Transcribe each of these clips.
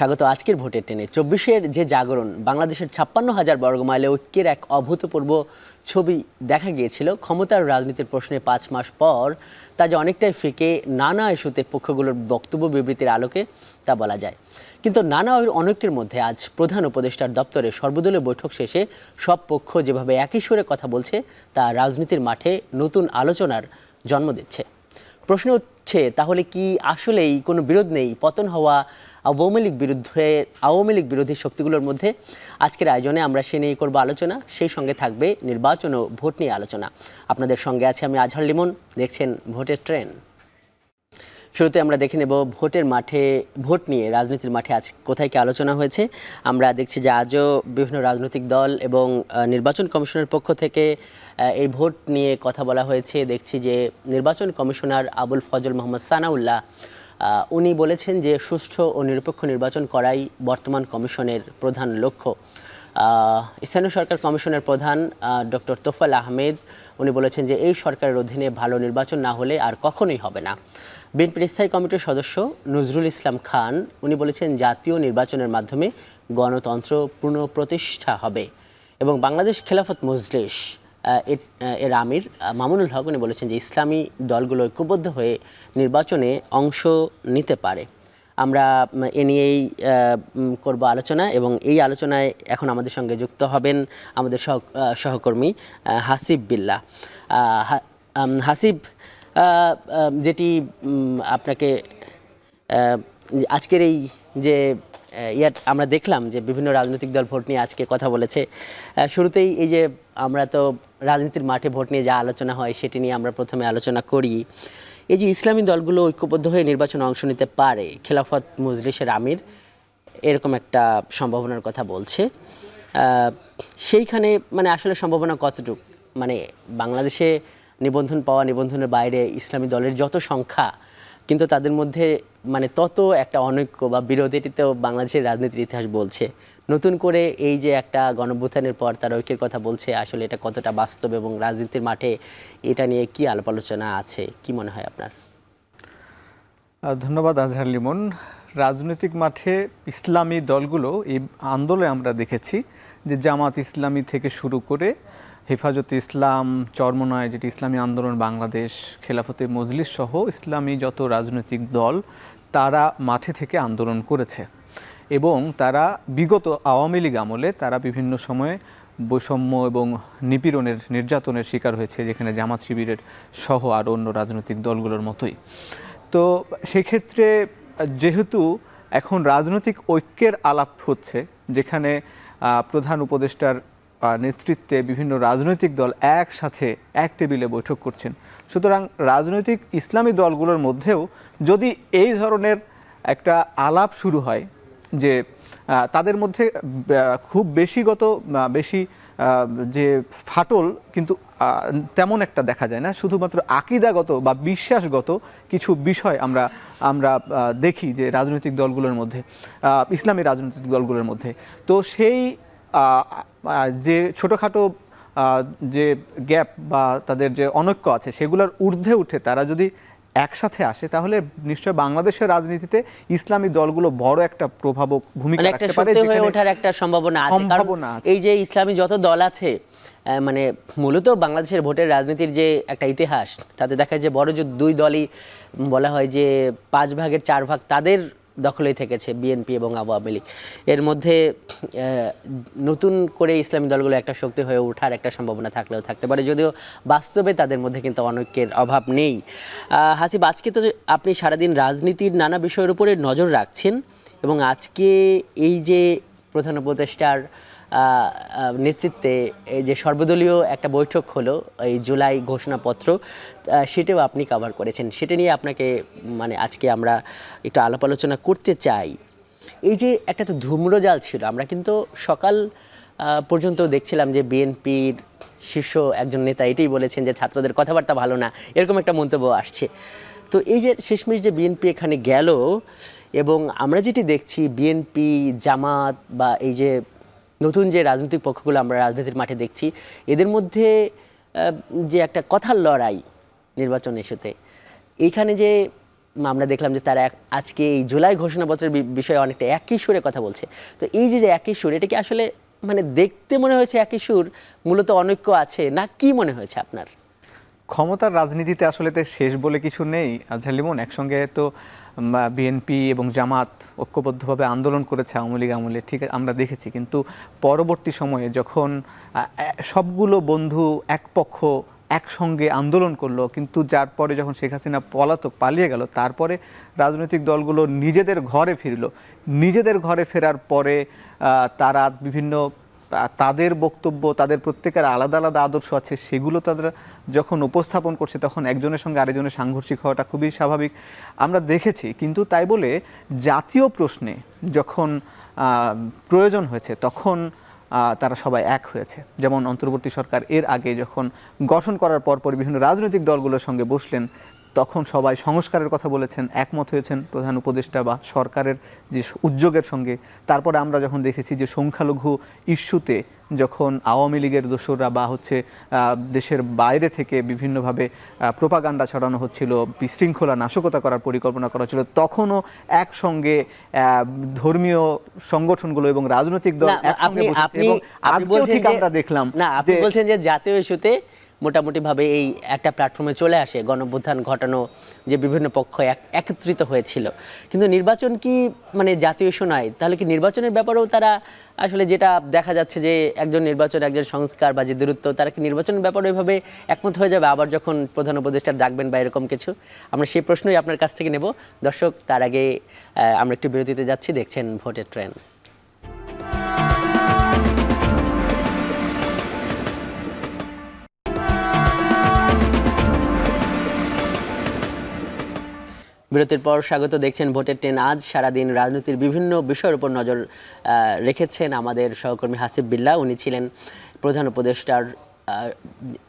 স্বাগত আজকের ভোটের টেনে চব্বিশের যে জাগরণ, বাংলাদেশের ছাপ্পান্ন হাজার বর্গমাইলে ঐক্যের এক অভূতপূর্ব ছবি দেখা গিয়েছিল। ক্ষমতার রাজনীতির প্রশ্নে পাঁচ মাস পর তা যে অনেকটাই ফেকে নানা ইস্যুতে পক্ষগুলোর বক্তব্য বিবৃতির আলোকে তা বলা যায়। কিন্তু নানা অনৈক্যের মধ্যে আজ প্রধান উপদেষ্টার দপ্তরে সর্বদলীয় বৈঠক শেষে সব পক্ষ যেভাবে একই সুরে কথা বলছে, তা রাজনীতির মাঠে নতুন আলোচনার জন্ম দিচ্ছে। প্রশ্ন উঠছে তাহলে কি আসলেই কোনো বিরোধ নেই? পতন হওয়া আওয়ামী লীগ বিরুদ্ধে, আওয়ামী লীগ বিরোধী শক্তিগুলোর মধ্যে আজকের আয়োজনে আমরা সে নিয়ে করব আলোচনা। সেই সঙ্গে থাকবে নির্বাচন ও ভোট নিয়ে আলোচনা। আপনাদের সঙ্গে আছে আমি আজহার লিমন। দেখছেন ভোটের ট্রেন শুরুতে আমরা দেখে নেব ভোটের মাঠে, ভোট নিয়ে রাজনীতির মাঠে আজ কোথায় কি আলোচনা হয়েছে। আমরা দেখছি যে আজও বিভিন্ন রাজনৈতিক দল এবং নির্বাচন কমিশনের পক্ষ থেকে এই ভোট নিয়ে কথা বলা হয়েছে। দেখছি যে নির্বাচন কমিশনার আবুল ফজল মোহাম্মদ সানাউল্লাহ উনি বলেছেন যে সুষ্ঠু ও নিরপেক্ষ নির্বাচন করাই বর্তমান কমিশনের প্রধান লক্ষ্য। স্থানীয় সরকার কমিশনের প্রধান ডক্টর তোফাল আহমেদ, উনি বলেছেন যে এই সরকারের অধীনে ভালো নির্বাচন না হলে আর কখনোই হবে না। বিএনপির স্থায়ী কমিটির সদস্য নজরুল ইসলাম খান উনি বলেছেন জাতীয় নির্বাচনের মাধ্যমে গণতন্ত্র পুনঃপ্রতিষ্ঠা হবে। এবং বাংলাদেশ খেলাফত মজলিস এর আমির মামুনুল হক উনি বলেছেন যে ইসলামী দলগুলো ঐক্যবদ্ধ হয়ে নির্বাচনে অংশ নিতে পারে। আমরা এ নিয়েই করব আলোচনা এবং এই আলোচনায় এখন আমাদের সঙ্গে যুক্ত হবেন আমাদের সহ সহকর্মী হাসিব উম, হাসিব যেটি আপনাকে আজকের এই যে ইয়াত আমরা দেখলাম যে বিভিন্ন রাজনৈতিক দল ভোট নিয়ে আজকে কথা বলেছে শুরুতেই এই যে আমরা তো রাজনীতির মাঠে ভোট নিয়ে যা আলোচনা হয় সেটি নিয়ে আমরা প্রথমে আলোচনা করি। এই যে ইসলামী দলগুলো ঐক্যবদ্ধ হয়ে নির্বাচনে অংশ নিতে পারে, খেলাফত মজলিসের আমির এরকম একটা সম্ভাবনার কথা বলছে। সেইখানে মানে আসলে সম্ভাবনা কতটুকু? মানে বাংলাদেশে নিবন্ধন পাওয়া, নিবন্ধনের বাইরে ইসলামী দলের যত সংখ্যা, কিন্তু তাদের মধ্যে মানে তত একটা অনৈক্য বা বিরোধ এটিতেও বাংলাদেশের রাজনীতির ইতিহাস বলছে। নতুন করে এই যে একটা গণভ্যুত্থানের পর তার ঐক্যের কথা বলছে, আসলে এটা কতটা বাস্তব এবং রাজনীতির মাঠে এটা নিয়ে কি আলাপ আলোচনা আছে? কি মনে হয় আপনার? ধন্যবাদ আজহার লিমন। রাজনৈতিক মাঠে ইসলামী দলগুলো এই আন্দোলনে আমরা দেখেছি যে জামাত ইসলামী থেকে শুরু করে হেফাজতে ইসলাম, চরমনায় যেটি ইসলামী আন্দোলন, বাংলাদেশ, খেলাফতে মজলিস সহ ইসলামী যত রাজনৈতিক দল, তারা মাঠে থেকে আন্দোলন করেছে। এবং তারা বিগত আওয়ামী লীগ আমলে তারা বিভিন্ন সময়ে বৈষম্য এবং নিপীড়নের নির্যাতনের শিকার হয়েছে, যেখানে জামাত শিবিরের সহ আরও অন্য রাজনৈতিক দলগুলোর মতোই। তো সেক্ষেত্রে যেহেতু এখন রাজনৈতিক ঐক্যের আলাপ হচ্ছে, যেখানে প্রধান উপদেষ্টার নেতৃত্বে বিভিন্ন রাজনৈতিক দল একসাথে এক টেবিলে বৈঠক করছেন। সুতরাং রাজনৈতিক ইসলামী দলগুলোর মধ্যেও যদি এই ধরনের একটা আলাপ শুরু হয় যে তাদের মধ্যে খুব বেশিগত বেশি যে ফাটল কিন্তু তেমন একটা দেখা যায় না। শুধুমাত্র আকিদাগত বা বিশ্বাসগত কিছু বিষয় আমরা আমরা দেখি যে রাজনৈতিক দলগুলোর মধ্যে ইসলামী রাজনৈতিক দলগুলোর মধ্যে। তো সেই যে ছোটোখাটো যে গ্যাপ বা তাদের যে অনৈক্য আছে সেগুলোর ঊর্ধ্বে উঠে তারা যদি একসাথে আসে তাহলে নিশ্চয় বাংলাদেশের রাজনীতিতে ইসলামী দলগুলো বড় একটা প্রভাবক ভূমিকা মানে রাখতে পারে হয়ে ওঠার একটা সম্ভাবনা আছে। কারণ এই যে ইসলামী যত দল আছে মানে মূলত বাংলাদেশের ভোটের রাজনীতির যে একটা ইতিহাস তাতে দেখা যায় যে বড় যে দুই দলই বলা হয় যে পাঁচ ভাগের চার ভাগ তাদের দখলেই থেকেছে বিএনপি এবং আওয়ামী লীগ। এর মধ্যে নতুন করে ইসলামী দলগুলো একটা শক্তি হয়ে ওঠার একটা সম্ভাবনা থাকলেও থাকতে পারে। যদিও বাস্তবে তাদের মধ্যে কিন্তু অনৈক্যের অভাব নেই। হাসিব, আজকে তো আপনি সারাদিন রাজনীতির নানা বিষয়ের উপরে নজর রাখছেন এবং আজকে এই যে প্রধান উপদেষ্টার নেতৃত্বে এই যে সর্বদলীয় একটা বৈঠক হলো, এই জুলাই ঘোষণাপত্র সেটাও আপনি কভার করেছেন। সেটা নিয়ে আপনাকে মানে আজকে আমরা একটু আলাপ আলোচনা করতে চাই। এই যে একটা তো ধূম্রজাল ছিল, আমরা কিন্তু সকাল পর্যন্ত দেখছিলাম যে বিএনপির শীর্ষ একজন নেতা এটাই বলেছেন যে ছাত্রদের কথাবার্তা ভালো না, এরকম একটা মন্তব্য আসছে। তো এই যে শেষমেশ যে বিএনপি এখানে গেল, এবং আমরা যেটি দেখছি বিএনপি জামাত বা এই যে নতুন যে রাজনৈতিক পক্ষগুলো আমরা রাজনীতির মাঠে দেখছি, এদের মধ্যে যে একটা কথার লড়াই নির্বাচন ইস্যুতে, এইখানে যে আমরা দেখলাম যে তারা আজকে এই জুলাই ঘোষণাপত্রের বিষয়ে অনেকটা একই সুরে কথা বলছে। তো এই যে যে একই সুর, এটা কি আসলে মানে দেখতে মনে হয়েছে একই সুর, মূলত অনৈক্য আছে, না কি মনে হয়েছে আপনার? ক্ষমতার রাজনীতিতে আসলে শেষ বলে কিছু নেই। আজহার লিমন, একসঙ্গে তো বিএনপি এবং জামাত ঐক্যবদ্ধভাবে আন্দোলন করেছে আওয়ামী লীগ আমলে, ঠিক আমরা দেখেছি। কিন্তু পরবর্তী সময়ে যখন সবগুলো বন্ধু এক পক্ষ একসঙ্গে আন্দোলন করল, কিন্তু যার পরে যখন শেখ হাসিনা পলাতক পালিয়ে গেল, তারপরে রাজনৈতিক দলগুলো নিজেদের ঘরে ফিরল। নিজেদের ঘরে ফেরার পরে তারা বিভিন্ন তাদের বক্তব্য, তাদের প্রত্যেকের আলাদা আলাদা আদর্শ আছে, সেগুলো তারা যখন উপস্থাপন করছে তখন একজনের সঙ্গে আরেকজনের সাংঘর্ষিক হওয়াটা খুবই স্বাভাবিক। আমরা দেখেছি, কিন্তু তাই বলে জাতীয় প্রশ্নে যখন প্রয়োজন হয়েছে তখন তারা সবাই এক হয়েছে। যেমন অন্তর্বর্তী সরকার এর আগে যখন গঠন করার পর পর বিভিন্ন রাজনৈতিক দলগুলোর সঙ্গে বসলেন তখন সবাই সংস্কারের কথা বলেছেন একমত হয়েছেন প্রধান উপদেষ্টা বা সরকারের যে উদ্যোগের সঙ্গে। তারপরে আমরা যখন দেখেছি যে সংখ্যালঘু ইস্যুতে যখন আওয়ামী লীগের দোসররা বা হচ্ছে দেশের বাইরে থেকে বিভিন্নভাবে প্রোপাগান্ডা ছড়ানো হচ্ছিল বিশৃঙ্খলা নাশকতা করার পরিকল্পনা করা হচ্ছিল তখনও একসঙ্গে আহ, ধর্মীয় সংগঠনগুলো এবং রাজনৈতিক দল একসঙ্গে আপনি বসেছে এবং আজকেও ঠিক আমরা দেখলাম না আপনি বলছেন যে জাতীয় ইস্যুতে মোটামুটি ভাবে এই একটা প্ল্যাটফর্মে চলে আসে, গণঅভ্যুত্থান ঘটানো যে বিভিন্ন পক্ষ এক- একত্রিত হয়েছিল। কিন্তু নির্বাচন কি মানে জাতীয় ইস্যু নয়, তাহলে কি নির্বাচনের ব্যাপারেও তারা আসলে যেটা দেখা যাচ্ছে যে একজন নির্বাচন একজন সংস্কার বা যে দূরত্ব, তারা কি নির্বাচনের ব্যাপারে ওইভাবে একমত হয়ে যাবে? আবার যখন প্রধান উপদেষ্টা ডাকবেন বা এরকম কিছু, আমরা সেই প্রশ্নই আপনার কাছ থেকে নেব। দর্শক, তার আগে আমরা একটু বিরতিতে যাচ্ছি, দেখছেন ভোটের ট্রেন বিরতির পর স্বাগত দেখছেন ভোটের ট্রেন। আজ সারাদিন রাজনীতির বিভিন্ন বিষয়ের উপর নজর রেখেছেন আমাদের সহকর্মী হাসিব বিল্লা উনি ছিলেন প্রধান উপদেষ্টার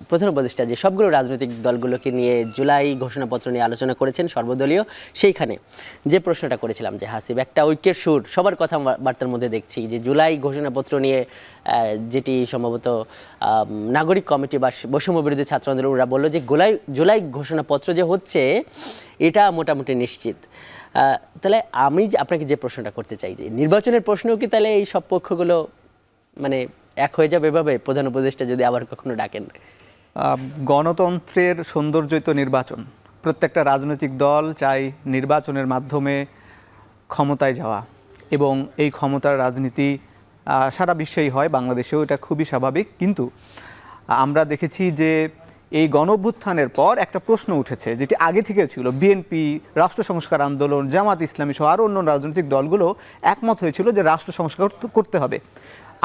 প্রধান উপদেষ্টা যে সবগুলো রাজনৈতিক দলগুলোকে নিয়ে জুলাই ঘোষণাপত্র নিয়ে আলোচনা করেছেন সর্বদলীয়, সেইখানে যে প্রশ্নটা করেছিলাম যে, হাসিব, একটা ঐক্যের সুর, সবার কথা বার্তার মধ্যে দেখছি যে, জুলাই ঘোষণাপত্র নিয়ে যেটি সম্ভবত নাগরিক কমিটি বা বৈষম্য বিরোধী ছাত্র আন্দোলনরা বলল যে, গোলাই, জুলাই ঘোষণাপত্র যে হচ্ছে, এটা মোটামুটি নিশ্চিত। তাহলে আমি আপনাকে যে প্রশ্নটা করতে চাই যে, নির্বাচনের প্রশ্নেও কি তাহলে এই সব পক্ষগুলো মানে এক হয়ে যাবে এভাবে? প্রধান উপদেষ্টা যদি আবার কখনো ডাকেন। গণতন্ত্রের সৌন্দর্যই তো নির্বাচন। প্রত্যেকটা রাজনৈতিক দল চাই নির্বাচনের মাধ্যমে ক্ষমতায় যাওয়া এবং এই ক্ষমতার রাজনীতি সারা বিশ্বেই হয়, বাংলাদেশেও এটা খুবই স্বাভাবিক। কিন্তু আমরা দেখেছি যে এই গণ অভ্যুত্থানের পর একটা প্রশ্ন উঠেছে, যেটি আগে থেকে ছিল। বিএনপি, রাষ্ট্র সংস্কার আন্দোলন, জামাত ইসলামী সহ আরও অন্য রাজনৈতিক দলগুলো একমত হয়েছিল যে রাষ্ট্র সংস্কার করতে হবে।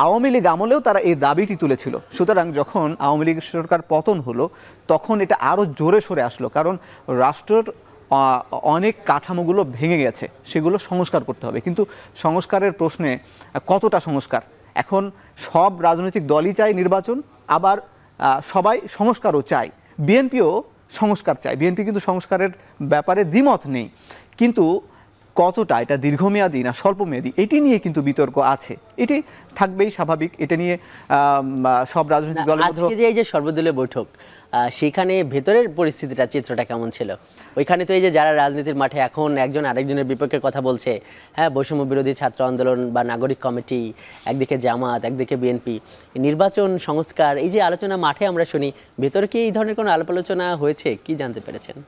আওয়ামী লীগ আমলেও তারা এই দাবিটি তুলেছিল। সুতরাং যখন আওয়ামী লীগ সরকার পতন হলো, তখন এটা আরও জোরে সরে আসলো, কারণ রাষ্ট্রের অনেক কাঠামোগুলো ভেঙে গেছে, সেগুলো সংস্কার করতে হবে। কিন্তু সংস্কারের প্রশ্নে কতটা সংস্কার? এখন সব রাজনৈতিক দলই চায় নির্বাচন, আবার সবাই সংস্কারও চায়। বিএনপিও সংস্কার চায়। বিএনপি কিন্তু সংস্কারের ব্যাপারে দ্বিমত নেই। কিন্তু কতটা এটা দীর্ঘমেয়াদী না স্বল্পমেয়াদী এটি নিয়ে কিন্তু বিতর্ক আছে। এটি থাকবেই স্বাভাবিক এটা নিয়ে সব রাজনৈতিক না, দলের আজকে যে এই যে সর্বদলীয় বৈঠক সেখানে ভেতরের পরিস্থিতিটা চিত্রটা কেমন ছিল? ওইখানে তো এই যে যারা রাজনীতির মাঠে এখন একজন আরেকজনের বিপক্ষে কথা বলছে হ্যাঁ বৈষম্য বিরোধী ছাত্র আন্দোলন বা নাগরিক কমিটি একদিকে জামাত একদিকে বিএনপি নির্বাচন সংস্কার এই যে আলোচনা মাঠে আমরা শুনি ভেতরে কি এই ধরনের কোনো আলাপ আলোচনা হয়েছে? কি জানতে পেরেছেন?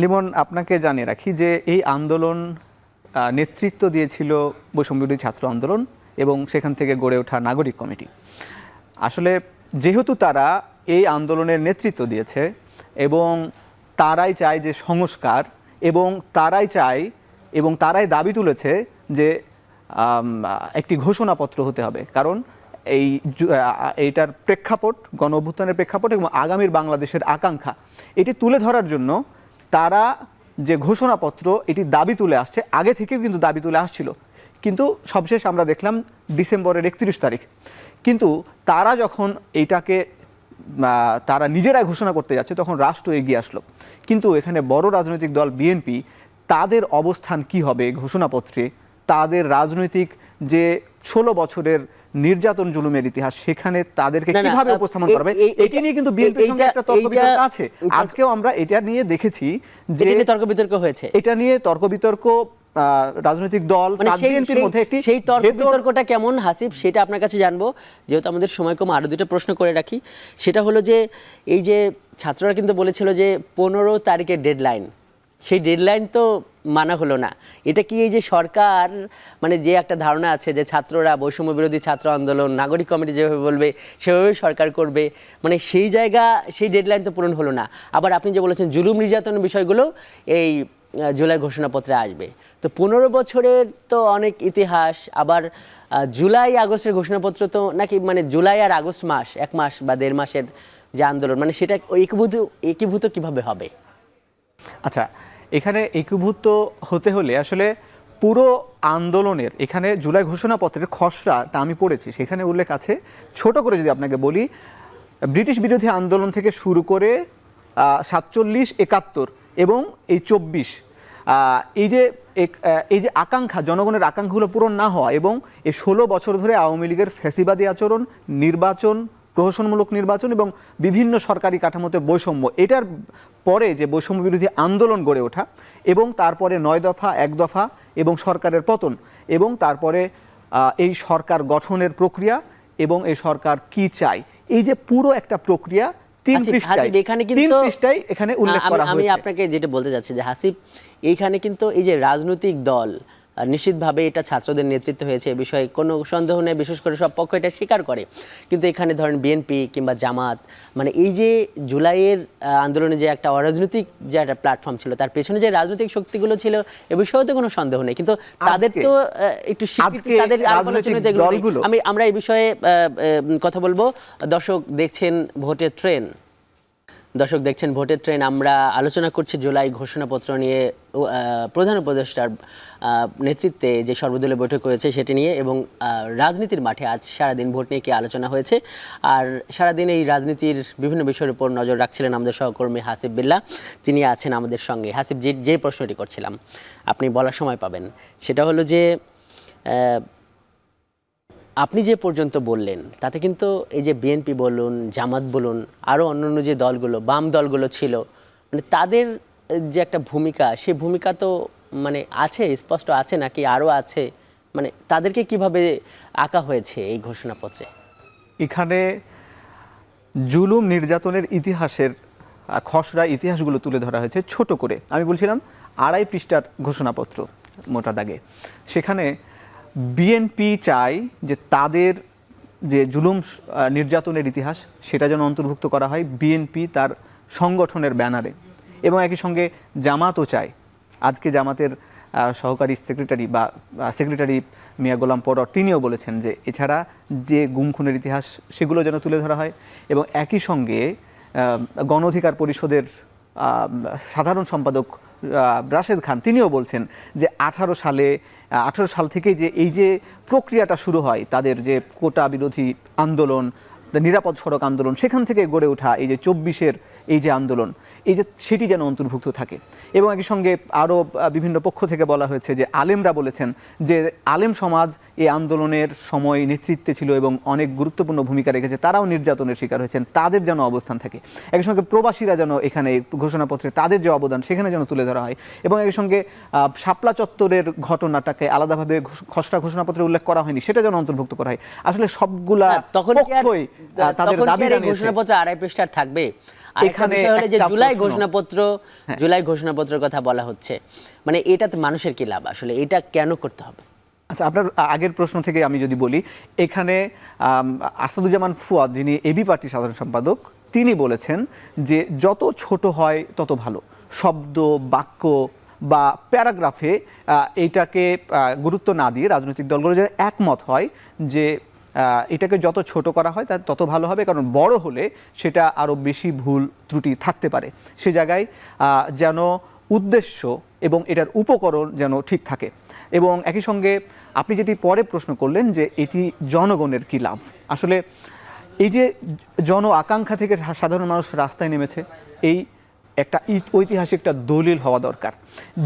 লিমন, আপনাকে জানিয়ে রাখি যে এই আন্দোলন নেতৃত্ব দিয়েছিল বৈষম্যবিরোধী ছাত্র আন্দোলন এবং সেখান থেকে গড়ে ওঠা নাগরিক কমিটি। আসলে যেহেতু তারা এই আন্দোলনের নেতৃত্ব দিয়েছে এবং তারাই চায় যে সংস্কার এবং তারাই চায় এবং তারাই দাবি তুলেছে যে একটি ঘোষণাপত্র হতে হবে। কারণ এই এইটার প্রেক্ষাপট গণ অভ্যুত্থানের প্রেক্ষাপট এবং আগামীর বাংলাদেশের আকাঙ্ক্ষা, এটি তুলে ধরার জন্য তারা যে ঘোষণাপত্র, এটি দাবি তুলে আসছে, আগে থেকেও কিন্তু দাবি তুলে আসছিল। কিন্তু সবশেষ আমরা দেখলাম ডিসেম্বরের একত্রিশ তারিখ। কিন্তু তারা যখন এইটাকে তারা নিজেরাই ঘোষণা করতে যাচ্ছে, তখন রাষ্ট্র এগিয়ে আসলো। কিন্তু এখানে বড় রাজনৈতিক দল বিএনপি, তাদের অবস্থান কি হবে ঘোষণাপত্রে? তাদের রাজনৈতিক যে ষোলো বছরের নির্যাতন জুলুমের ইতিহাস সেখানে তাদেরকে কীভাবে উপস্থাপন এই- করা এটি নিয়ে কিন্তু বিএনপির সঙ্গে একটা তর্ক বিতর্ক আছে। আজকেও আমরা এটা নিয়ে দেখেছি যে তর্ক বিতর্ক হয়েছে। এটা নিয়ে তর্ক বিতর্ক রাজনৈতিক দল মানে সেই বিএনপির মধ্যে একটি সেই তর্ক বিতর্কটা কেমন হাসিব সেটা আপনার কাছে জানব। যেহেতু আমাদের সময় কম আরও দুটো প্রশ্ন করে রাখি। সেটা হলো যে এই যে ছাত্ররা কিন্তু বলেছিল যে পনেরো তারিখের ডেডলাইন সেই ডেডলাইন তো মানা হলো না। এটা কি এই যে সরকার মানে যে একটা ধারণা আছে যে ছাত্ররা, বৈষম্য বিরোধী ছাত্র আন্দোলন, নাগরিক কমিটি যেভাবে বলবে, সেভাবে সরকার করবে মানে সেই জায়গা, সেই ডেডলাইন তো পূরণ হলো না। আবার আপনি যে বলেছেন জুলুম নির্যাতনের বিষয়গুলো, এই জুলাই ঘোষণাপত্রে আসবে। তো পনেরো বছরের তো অনেক ইতিহাস, আবার জুলাই আগস্টের ঘোষণাপত্র তো নাকি মানে জুলাই আর আগস্ট মাস, এক মাস বা দেড় মাসের যে আন্দোলন মানে সেটা একীভূত একীভূত কীভাবে হবে? আচ্ছা এখানে একীভূত হতে হলে আসলে পুরো আন্দোলনের, এখানে জুলাই ঘোষণাপত্রের খসড়াটা আমি পড়েছি। সেখানে উল্লেখ আছে, ছোট করে যদি আপনাকে বলি, ব্রিটিশ বিরোধী আন্দোলন থেকে শুরু করে সাতচল্লিশ, একাত্তর এবং এই চব্বিশ এই যে এই যে আকাঙ্ক্ষা, জনগণের আকাঙ্ক্ষাগুলো পূরণ না হওয়া এবং এই ষোলো বছর ধরে আওয়ামী লীগের ফ্যাসিবাদী আচরণ, নির্বাচন প্রহসনমূলক নির্বাচন এবং বিভিন্ন সরকারি কাঠামোতে বৈষম্য। এটার পরে যে বৈষম্য বিরোধী আন্দোলন গড়ে ওঠা এবং তারপরে নয় দফা এক দফা এবং সরকারের পতন এবং তারপরে এই সরকার গঠনের প্রক্রিয়া এবং এই সরকার কি চায়। এই যে পুরো একটা প্রক্রিয়া এখানে কিন্তু এখানে উল্লেখ আমি- করা আমি আপনাকে যেটা বলতে যাচ্ছি যে হাসিব এইখানে কিন্তু এই যে রাজনৈতিক দল নিশ্চিতভাবে এটা ছাত্রদের নেতৃত্ব হয়েছে এ বিষয়ে কোনো সন্দেহ নেই বিশেষ করে সব পক্ষ এটা স্বীকার করে। কিন্তু এখানে ধরেন বিএনপি কিংবা জামাত মানে এই যে জুলাইয়ের আন্দোলনে যে একটা অরাজনৈতিক যে একটা প্ল্যাটফর্ম ছিল তার পেছনে যে রাজনৈতিক শক্তিগুলো ছিল এ বিষয়েও তো কোনো সন্দেহ নেই। কিন্তু তাদের তো একটু তাদের আমি আমরা এই বিষয়ে কথা বলব। দর্শক দেখছেন ভোটের ট্রেন দর্শক দেখছেন, ভোটের ট্রেন আমরা আলোচনা করছি জুলাই ঘোষণাপত্র নিয়ে প্রধান উপদেষ্টার নেতৃত্বে যে সর্বদলীয় বৈঠক হয়েছে সেটি নিয়ে এবং রাজনীতির মাঠে আজ সারাদিন ভোট নিয়ে কি আলোচনা হয়েছে। আর সারাদিন এই রাজনীতির বিভিন্ন বিষয়ের উপর নজর রাখছিলেন আমাদের সহকর্মী হাসিব বিল্লা। তিনি আছেন আমাদের সঙ্গে। হাসিব, যে যে প্রশ্নটি করছিলাম, আপনি বলার সময় পাবেন। সেটা হলো যে আপনি যে পর্যন্ত বললেন, তাতে কিন্তু এই যে বিএনপি বলুন, জামাত বলুন আরও অন্যান্য যে দলগুলো, বাম দলগুলো ছিল মানে তাদের যে একটা ভূমিকা, সেই ভূমিকা তো মানে আছে, স্পষ্ট আছে নাকি আরও আছে? মানে তাদেরকে কীভাবে আঁকা হয়েছে এই ঘোষণাপত্রে? এখানে জুলুম নির্যাতনের ইতিহাসের খসড়া ইতিহাসগুলো তুলে ধরা হয়েছে ছোট করে। আমি বলছিলাম আড়াই পৃষ্ঠার ঘোষণাপত্র মোটা দাগে। সেখানে বিএনপি চায় যে তাদের যে জুলুম নির্যাতনের ইতিহাস, সেটা যেন অন্তর্ভুক্ত করা হয় বিএনপি তার সংগঠনের ব্যানারে। এবং একই সঙ্গে জামাতও চায়। আজকে জামাতের সহকারী সেক্রেটারি বা সেক্রেটারি মিয়া গোলাম পরর, তিনিও বলেছেন যে এছাড়া যে গুম খুনের ইতিহাস, সেগুলো যেন তুলে ধরা হয় এবং একই সঙ্গে গণ অধিকার পরিষদের সাধারণ সম্পাদক রাশেদ খান, তিনিও বলছেন যে আঠারো সালে আঠারো সাল থেকে যে এই যে প্রক্রিয়াটা শুরু হয়, তাদের যে কোটা বিরোধী আন্দোলন, নিরাপদ সড়ক আন্দোলন, সেখান থেকে গড়ে ওঠা এই যে চব্বিশের এই যে আন্দোলন এই যে সেটি যেন অন্তর্ভুক্ত থাকে। এবং একই সঙ্গে আরও বিভিন্ন পক্ষ থেকে বলা হয়েছে যে আলেমরা বলেছেন যে আলেম সমাজ এই আন্দোলনের সময় নেতৃত্বে ছিল এবং অনেক গুরুত্বপূর্ণ ভূমিকা রেখেছে। তারাও নির্যাতনের শিকার হয়েছেন তাদের যেন অবস্থান থাকে। একই সঙ্গে প্রবাসীরা যেন এখানে ঘোষণাপত্রে তাদের যে অবদান সেখানে যেন তুলে ধরা হয়। এবং একই সঙ্গে আহ, শাপলা চত্বরের ঘটনাটাকে আলাদাভাবে খসড়া ঘোষণাপত্রে উল্লেখ করা হয়নি সেটা যেন অন্তর্ভুক্ত করা হয়। আসলে সবগুলা তখন তাদের দাবি ঘোষণাপত্র আড়াই পৃষ্ঠার থাকবে? এখানে বিষয় হলো যে জুলাই। ঘোষণাপত্র জুলাই ঘোষণাপত্রের কথা বলা হচ্ছে। মানে এটাতে মানুষের কি লাভ? আসলে এটা কেন করতে হবে? আচ্ছা আপনার আগের প্রশ্ন থেকে আমি যদি বলি এখানে আসাদুজ্জামান ফুয়াদ যিনি এবি পার্টির সাধারণ সম্পাদক তিনি বলেছেন যে যত ছোট হয় তত ভালো। শব্দ বাক্য বা প্যারাগ্রাফে এইটাকে গুরুত্ব না দিয়ে রাজনৈতিক দলগুলো যেন একমত হয় যে এটাকে যত ছোট করা হয় তা তত ভালো হবে, কারণ বড় হলে সেটা আরও বেশি ভুল ত্রুটি থাকতে পারে। সে জায়গায় যেন উদ্দেশ্য এবং এটার উপকরণ যেন ঠিক থাকে। এবং একই সঙ্গে আপনি যেটি পরে প্রশ্ন করলেন যে এটি জনগণের কী লাভ? আসলে এই যে জন আকাঙ্ক্ষা থেকে সাধারণ মানুষ রাস্তায় নেমেছে, এই একটা ঐতিহাসিক একটা দলিল হওয়া দরকার।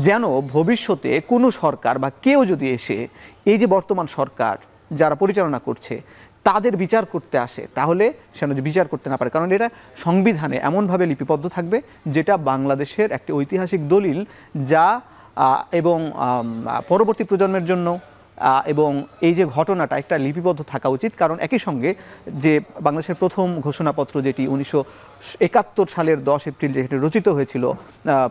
যেন ভবিষ্যতে কোনো সরকার বা কেউ যদি এসে এই যে বর্তমান সরকার যারা পরিচালনা করছে, তাদের বিচার করতে আসে। তাহলে যে বিচার করতে না পারে, কারণ এটা সংবিধানে এমনভাবে লিপিবদ্ধ থাকবে যেটা বাংলাদেশের একটি ঐতিহাসিক দলিল যা এবং পরবর্তী প্রজন্মের জন্য এবং এই যে ঘটনাটা একটা লিপিবদ্ধ থাকা উচিত কারণ একই সঙ্গে যে বাংলাদেশের প্রথম ঘোষণাপত্র যেটি উনিশশো একাত্তর সালের দশ এপ্রিল যেটি রচিত হয়েছিল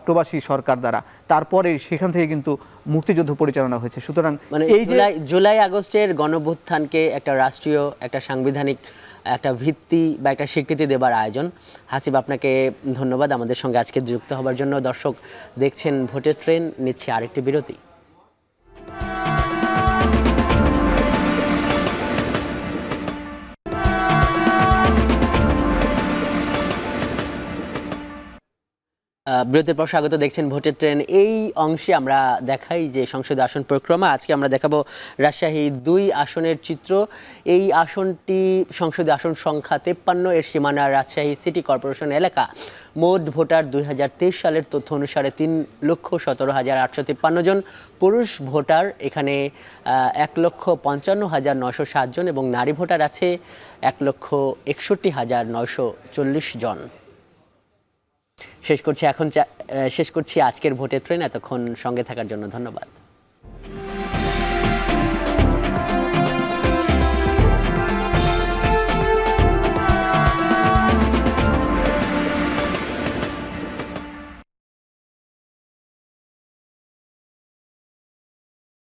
প্রবাসী সরকার দ্বারা তারপরে সেখান থেকে কিন্তু মুক্তিযুদ্ধ পরিচালনা হয়েছে। সুতরাং মানে এই যে জুলাই জুলাই আগস্টের গণভ্যুত্থানকে একটা রাষ্ট্রীয় একটা সাংবিধানিক একটা ভিত্তি বা একটা স্বীকৃতি দেবার আয়োজন। হাসিব আপনাকে ধন্যবাদ। আমাদের সঙ্গে আজকে যুক্ত হবার জন্য দর্শক দেখছেন ভোটের ট্রেন নিচ্ছে আরেকটি বিরতি। বিরতির পর স্বাগত দেখছেন ভোটের ট্রেন। এই অংশে আমরা দেখাই যে সংসদে আসন পরিক্রমা। আজকে আমরা দেখাবো রাজশাহী দুই আসনের চিত্র। এই আসনটি সংসদে আসন সংখ্যা তেপ্পান্ন, এর সীমানা রাজশাহী সিটি কর্পোরেশন এলাকা। মোট ভোটার দুই হাজার তেইশ সালের তথ্য অনুসারে তিন লক্ষ সতেরো হাজার আটশো জন। পুরুষ ভোটার এখানে এক লক্ষ পঞ্চান্ন হাজার নয়শো সাতজন এবং নারী ভোটার আছে এক লক্ষ একষট্টি হাজার নয়শো চল্লিশ জন। শেষ করছি এখন শেষ করছি আজকের ভোটের ট্রেন। এতক্ষণ সঙ্গে থাকার জন্য ধন্যবাদ।